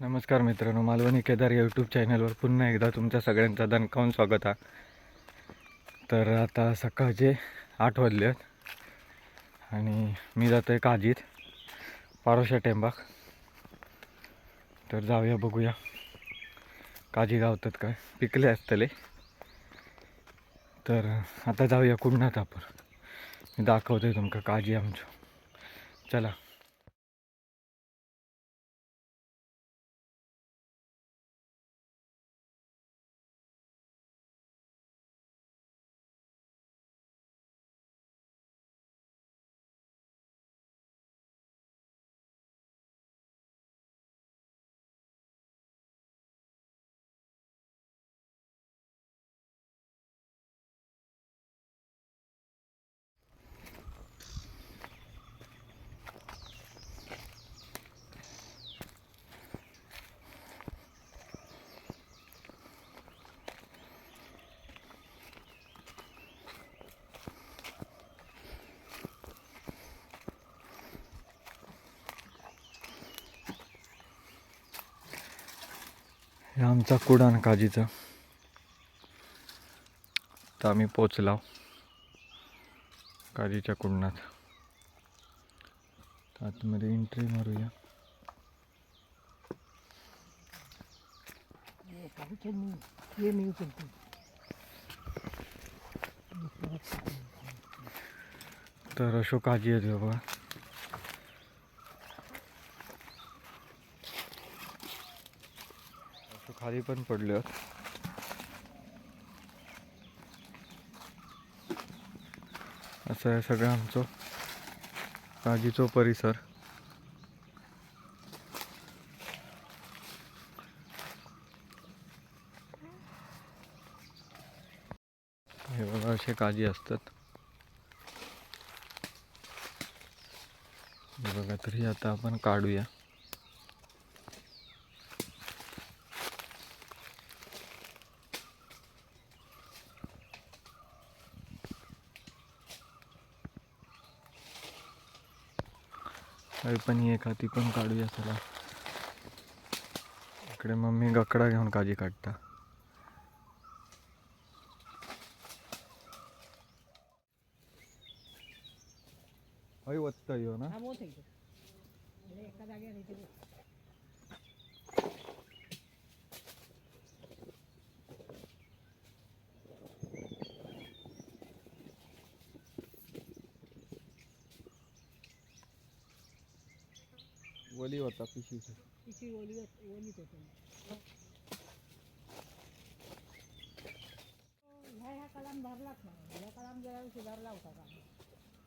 नमस्कार मित्रांनो मालवणी केदार या यूट्यूब चॅनलवर पुन्हा एकदा तुमच्या सगळ्यांचा दणकावून स्वागत आहे. तर आता सकाळचे आठ वाजले आहेत आणि मी जातो आहे काजीत पारोशा टेंबाक. तर जाऊया बघूया. काजी गावतात काय? पिकले असतले. तर आता जाऊया कुंडात आपण. मी दाखवतोय तुमका काजी आमच्या चला. हे आमचा कुडाण काजीचा. तर आम्ही पोचलाव काजीच्या कुडणात आतमध्ये एंट्री मारूया. तर अशोक काजी आहेत बाबा अशोक खाली पण पडले आहेत असं आहे सगळं आमचं. काजीचो परिसर. हे बघा असे काजी असतात. हे बघा तरी आता आपण काढूया. काही पण ही एक पण काढूया चला. इकडे मम्मी गकडा घेऊन काजी काढता हय वत्ता यो ना हा मोठ आहे तो. म्हणजे एका जागेवर इथे बघ. वली होता पिशीचा तिची ओली ओलीच होते ह्या ह्या कलाम धरलाच नाही ह्या कलाम गेल्या वर्षी धरला होता का?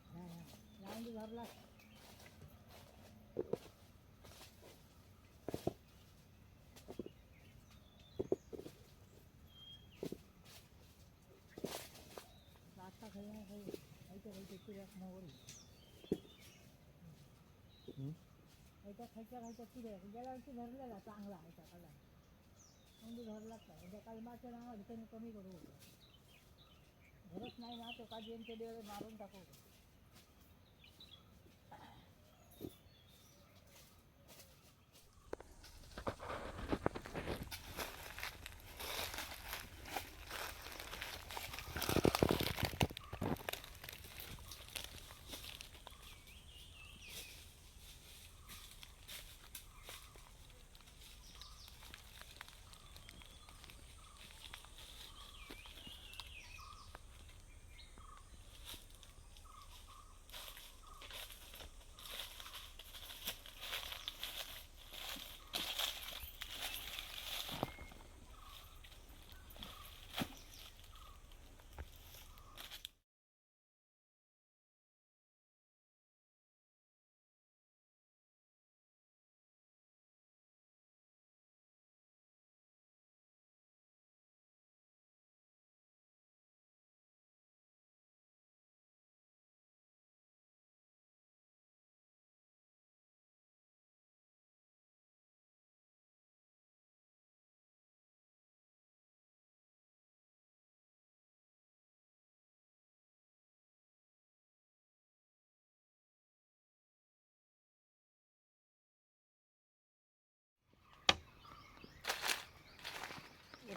ह्या ह्या लावून धरलाच आता खाई ना खाई खायच्या खायच्या चिऱ्यात नवर खायच्या खायच्या खायच्या पुढे. गेल्या वर्षी धरलेला चांगला आहे त्या कला म्हणजे धरलाच नाही त्या म्हणजे कलमाच्या नावावर त्यांनी कमी करू धरत नाही ना तो काजींचे डोळे मारून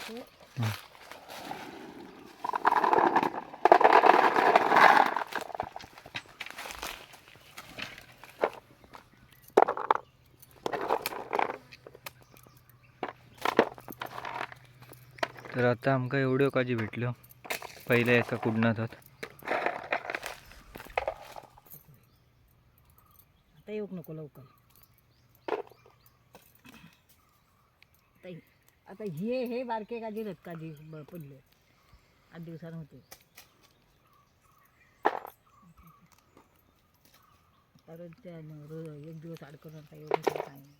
टाकू तर आता आमका एवढ्यो काजी भेटल्यो. पहिल्या एका कुडणातात आता येऊक नको लवकर. आता हे- हे बारके काजी रथ ब- पडले. आठ दिवसानं होते. कारण त्या एक दिवस अडकून आता एवढं काही काय नाही.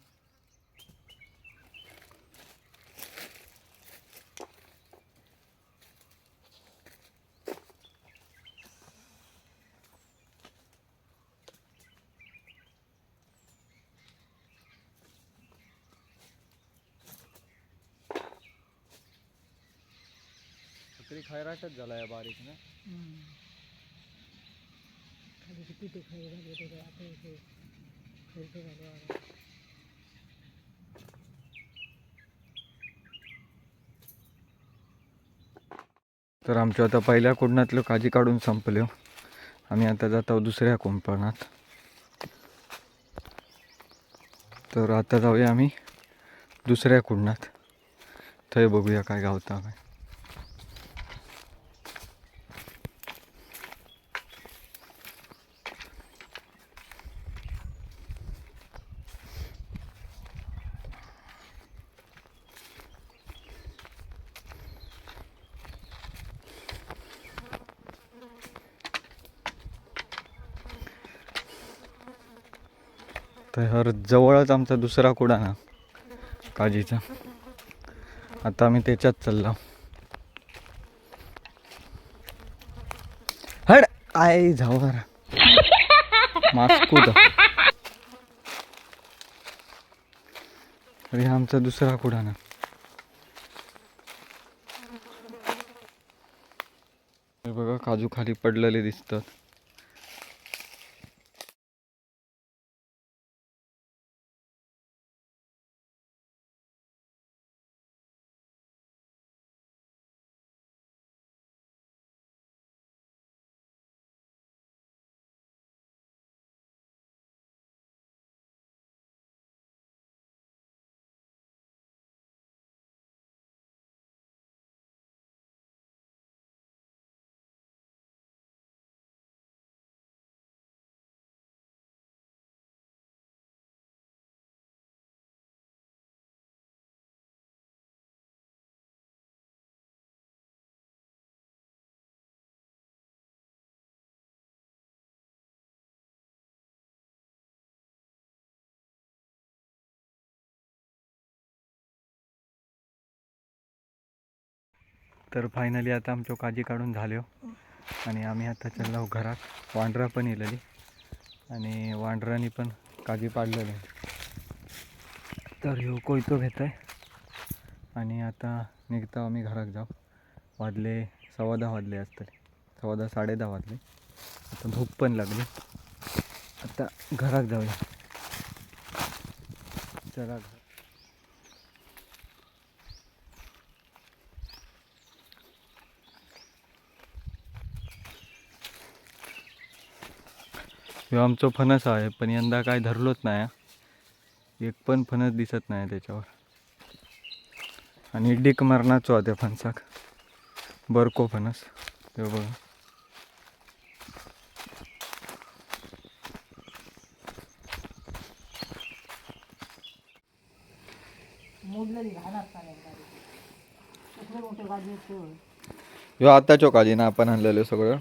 तरी खैराटच झाला या बारीक ना हम्म. खाली किती ते खाली झाले ते आता हे खर्च झाले बाबा. तर आमच्या आता पहिल्या कुंपणातलं काजी काढून संपल्यो आम्ही आता जातो दुसऱ्या कुंपणात तर आता जाऊया आम्ही दुसऱ्या कुंडात थंय बघूया काय गावता काय. तर जवळच आमचा दुसरा कुडा ना काजीचा. आता आम्ही त्याच्यात चाललो. हड! आय झावर मास्कूद अरे आमचा दुसरा कुडा ना. हे बघा काजू खाली पडलेले दिसतात. तर फायनली आता आमच्या काजी काढून झाल्यो हो. आणि आम्ही आता चाललो घरात. वांडरा पण येलेली. आणि वांढरानी पण काजी पाडलेली. तर ह्यो कोयतो घेत आहे आणि आता निघतो आम्ही घरात जाऊ. वाजले सव्वा दहा वाजले असतले सव्वा दहा साडे दहा वाजले. आता भूक पण लागली. आता घरात जाऊया. चला. ह्यो आमचो फणस आहे पण यंदा काय धरलोच नाही. एक पण फणस दिसत नाही त्याच्यावर. आणि डिक मारण्याचो त्या फणसाक. बरको फणस. ते बघा. ह्यो आताच्यो काजी ना आपण आणलेलो सगळं.